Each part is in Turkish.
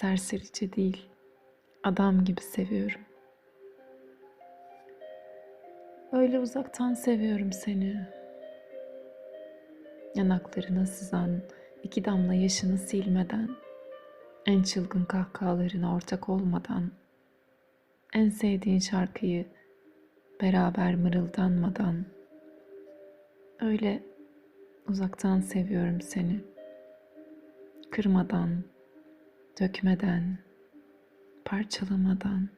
serserice değil, adam gibi seviyorum. Öyle uzaktan seviyorum seni. Yanaklarına sızan iki damla yaşını silmeden, en çılgın kahkahalarına ortak olmadan, en sevdiğin şarkıyı beraber mırıldanmadan, öyle uzaktan seviyorum seni. Kırmadan, dökmeden, parçalamadan,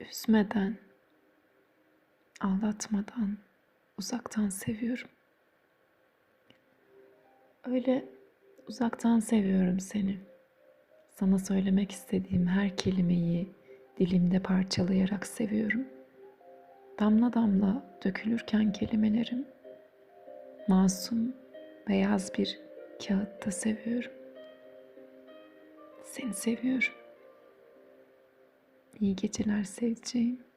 üzmeden, ağlatmadan, uzaktan seviyorum. Öyle uzaktan seviyorum seni. Sana söylemek istediğim her kelimeyi dilimde parçalayarak seviyorum. Damla damla dökülürken kelimelerim masum beyaz bir kağıtta seviyorum. Seni seviyorum. İyi geceler sevdiceğim.